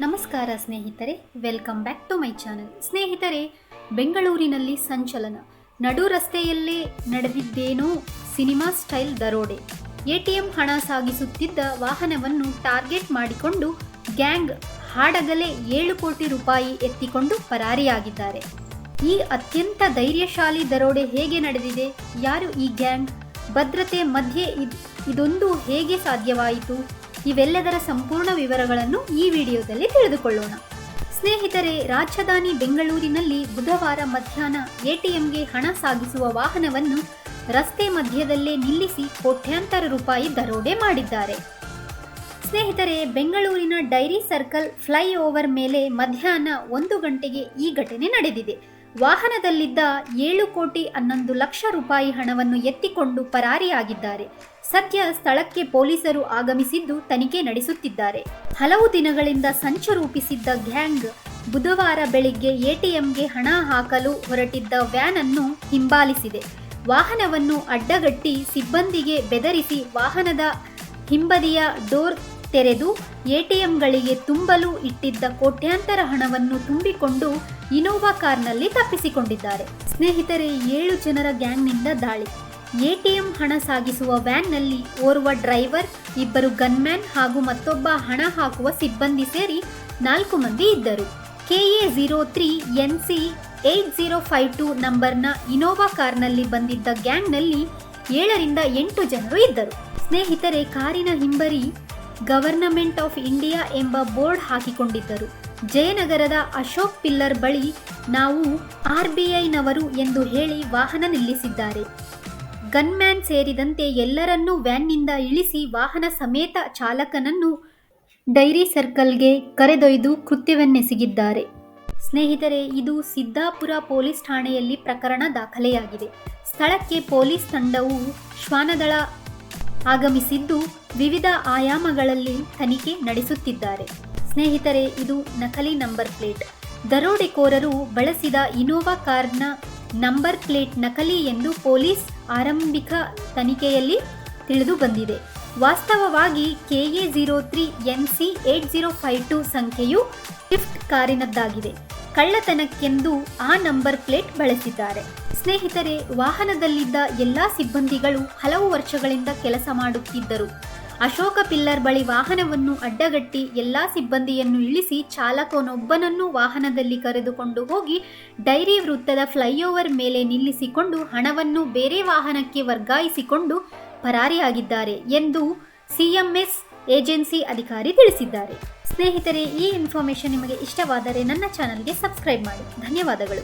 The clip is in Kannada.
ನಮಸ್ಕಾರ ಸ್ನೇಹಿತರೆ welcome back to my channel ಸ್ನೇಹಿತರೆ, ಬೆಂಗಳೂರಿನಲ್ಲಿ ಸಂಚಲನ. ನಡು ರಸ್ತೆಯಲ್ಲೇ ನಡೆದಿದ್ದೇನೋ ಸಿನಿಮಾ ಸ್ಟೈಲ್ ದರೋಡೆ. ಎಟಿಎಂ ಹಣ ಸಾಗಿಸುತ್ತಿದ್ದ ವಾಹನವನ್ನು ಟಾರ್ಗೆಟ್ ಮಾಡಿಕೊಂಡು ಗ್ಯಾಂಗ್ ಹಾಡಗಲೇ ಏಳು ಕೋಟಿ ರೂಪಾಯಿ ಎತ್ತಿಕೊಂಡು ಪರಾರಿಯಾಗಿದ್ದಾರೆ. ಈ ಅತ್ಯಂತ ಧೈರ್ಯಶಾಲಿ ದರೋಡೆ ಹೇಗೆ ನಡೆದಿದೆ? ಯಾರು ಈ ಗ್ಯಾಂಗ್? ಭದ್ರತೆ ಮಧ್ಯೆ ಇದ್- ಇದೊಂದು ಹೇಗೆ ಸಾಧ್ಯವಾಯಿತು? ಇವೆಲ್ಲದರ ಸಂಪೂರ್ಣ ವಿವರಗಳನ್ನು ಈ ವಿಡಿಯೋದಲ್ಲಿ ತಿಳಿದುಕೊಳ್ಳೋಣ. ಸ್ನೇಹಿತರೆ, ರಾಜಧಾನಿ ಬೆಂಗಳೂರಿನಲ್ಲಿ ಬುಧವಾರ ಮಧ್ಯಾಹ್ನ ಎಟಿಎಂಗೆ ಹಣ ಸಾಗಿಸುವ ವಾಹನವನ್ನು ರಸ್ತೆ ಮಧ್ಯದಲ್ಲೇ ನಿಲ್ಲಿಸಿ ಕೋಟ್ಯಾಂತರ ರೂಪಾಯಿ ದರೋಡೆ ಮಾಡಿದ್ದಾರೆ. ಸ್ನೇಹಿತರೆ, ಬೆಂಗಳೂರಿನ ಡೈರಿ ಸರ್ಕಲ್ ಫ್ಲೈಓವರ್ ಮೇಲೆ ಮಧ್ಯಾಹ್ನ ಒಂದು ಗಂಟೆಗೆ ಈ ಘಟನೆ ನಡೆದಿದೆ. ವಾಹನದಲ್ಲಿದ್ದ ಏಳು ಕೋಟಿ ಹನ್ನೊಂದು ಲಕ್ಷ ರೂಪಾಯಿ ಹಣವನ್ನು ಎತ್ತಿಕೊಂಡು ಪರಾರಿಯಾಗಿದ್ದಾರೆ. ಸದ್ಯ ಸ್ಥಳಕ್ಕೆ ಪೊಲೀಸರು ಆಗಮಿಸಿದ್ದು ತನಿಖೆ ನಡೆಸುತ್ತಿದ್ದಾರೆ. ಹಲವು ದಿನಗಳಿಂದ ಸಂಚು ರೂಪಿಸಿದ್ದ ಗ್ಯಾಂಗ್ ಬುಧವಾರ ಬೆಳಿಗ್ಗೆ ಎಟಿಎಂಗೆ ಹಣ ಹಾಕಲು ಹೊರಟಿದ್ದ ವ್ಯಾನ್ ಅನ್ನು ಹಿಂಬಾಲಿಸಿದೆ. ವಾಹನವನ್ನು ಅಡ್ಡಗಟ್ಟಿ ಸಿಬ್ಬಂದಿಗೆ ಬೆದರಿಸಿ ವಾಹನದ ಹಿಂಬದಿಯ ಡೋರ್ ತೆರೆದು ಎಟಿಎಂಗಳಿಗೆ ತುಂಬಲು ಇಟ್ಟಿದ್ದ ಕೋಟ್ಯಾಂತರ ಹಣವನ್ನು ತುಂಬಿಕೊಂಡು ಇನೋವಾ ಕಾರ್ನಲ್ಲಿ ತಪ್ಪಿಸಿಕೊಂಡಿದ್ದಾರೆ. ಸ್ನೇಹಿತರೆ, ಏಳು ಜನರ ಗ್ಯಾಂಗ್ನಿಂದ ದಾಳಿ. ಎಟಿಎಂ ಹಣ ಸಾಗಿಸುವ ವ್ಯಾನ್ನಲ್ಲಿ ಓರ್ವ ಡ್ರೈವರ್, ಇಬ್ಬರು ಗನ್ಮ್ಯಾನ್ ಹಾಗೂ ಮತ್ತೊಬ್ಬ ಹಣ ಹಾಕುವ ಸಿಬ್ಬಂದಿ ಸೇರಿ ನಾಲ್ಕು ಮಂದಿ ಇದ್ದರು. KA zero three N C eight zero five two ನಂಬರ್ನ ಇನೋವಾ ಕಾರ್ನಲ್ಲಿ ಬಂದಿದ್ದ ಗ್ಯಾಂಗ್ನಲ್ಲಿ ಏಳರಿಂದ ಎಂಟು ಜನರು ಇದ್ದರು. ಸ್ನೇಹಿತರೆ, ಕಾರಿನ ಹಿಂಬರಿ ಗವರ್ನಮೆಂಟ್ ಆಫ್ ಇಂಡಿಯಾ ಎಂಬ ಬೋರ್ಡ್ ಹಾಕಿಕೊಂಡಿದ್ದರು. ಜಯನಗರದ ಅಶೋಕ್ ಪಿಲ್ಲರ್ ಬಳಿ ನಾವು ಆರ್ ಬಿ ಐನವರು ಎಂದು ಹೇಳಿ ವಾಹನ ನಿಲ್ಲಿಸಿದ್ದಾರೆ. ಗನ್ಮ್ಯಾನ್ ಸೇರಿದಂತೆ ಎಲ್ಲರನ್ನೂ ವ್ಯಾನ್ನಿಂದ ಇಳಿಸಿ ವಾಹನ ಸಮೇತ ಚಾಲಕನನ್ನು ಡೈರಿ ಸರ್ಕಲ್ಗೆ ಕರೆದೊಯ್ದು ಕೃತ್ಯವನ್ನೆಸಗಿದ್ದಾರೆ. ಸ್ನೇಹಿತರೆ, ಇದು ಸಿದ್ದಾಪುರ ಪೊಲೀಸ್ ಠಾಣೆಯಲ್ಲಿ ಪ್ರಕರಣ ದಾಖಲೆಯಾಗಿದೆ. ಸ್ಥಳಕ್ಕೆ ಪೊಲೀಸ್ ತಂಡವು ಶ್ವಾನದಳ ಆಗಮಿಸಿದ್ದು ವಿವಿಧ ಆಯಾಮಗಳಲ್ಲಿ ತನಿಖೆ ನಡೆಸುತ್ತಿದ್ದಾರೆ. ಸ್ನೇಹಿತರೆ, ಇದು ನಕಲಿ ನಂಬರ್ ಪ್ಲೇಟ್. ದರೋಡೆಕೋರರು ಬಳಸಿದ ಇನೋವಾ ಕಾರ್ನ ನಂಬರ್ ಪ್ಲೇಟ್ ನಕಲಿ ಎಂದು ಪೊಲೀಸ್ ಆರಂಭಿಕ ತನಿಖೆಯಲ್ಲಿ ತಿಳಿದು ಬಂದಿದೆ ವಾಸ್ತವವಾಗಿ KA zero three N C eight zero five two ಸಂಖ್ಯೆಯು ಸ್ವಿಫ್ಟ್ ಕಾರಿನದ್ದಾಗಿದೆ. ಕಳ್ಳತನಕ್ಕೆಂದು ಆ ನಂಬರ್ ಪ್ಲೇಟ್ ಬಳಸಿದ್ದಾರೆ. ಸ್ನೇಹಿತರೆ, ವಾಹನದಲ್ಲಿದ್ದ ಎಲ್ಲಾ ಸಿಬ್ಬಂದಿಗಳು ಹಲವು ವರ್ಷಗಳಿಂದ ಕೆಲಸ ಮಾಡುತ್ತಿದ್ದರು. ಅಶೋಕ ಪಿಲ್ಲರ್ ಬಳಿ ವಾಹನವನ್ನು ಅಡ್ಡಗಟ್ಟಿ ಎಲ್ಲಾ ಸಿಬ್ಬಂದಿಯನ್ನು ಇಳಿಸಿ ಚಾಲಕನೊಬ್ಬನನ್ನು ವಾಹನದಲ್ಲಿ ಕರೆದುಕೊಂಡು ಹೋಗಿ ಡೈರಿ ವೃತ್ತದ ಫ್ಲೈಓವರ್ ಮೇಲೆ ನಿಲ್ಲಿಸಿಕೊಂಡು ಹಣವನ್ನು ಬೇರೆ ವಾಹನಕ್ಕೆ ವರ್ಗಾಯಿಸಿಕೊಂಡು ಪರಾರಿಯಾಗಿದ್ದಾರೆ ಎಂದು ಸಿಎಂಎಸ್ ಏಜೆನ್ಸಿ ಅಧಿಕಾರಿ ತಿಳಿಸಿದ್ದಾರೆ. ಸ್ನೇಹಿತರೆ, ಈ ಇನ್ಫಾರ್ಮೇಶನ್ ನಿಮಗೆ ಇಷ್ಟವಾದರೆ ನನ್ನ ಚಾನಲ್ಗೆ ಸಬ್ಸ್ಕ್ರೈಬ್ ಮಾಡಿ. ಧನ್ಯವಾದಗಳು.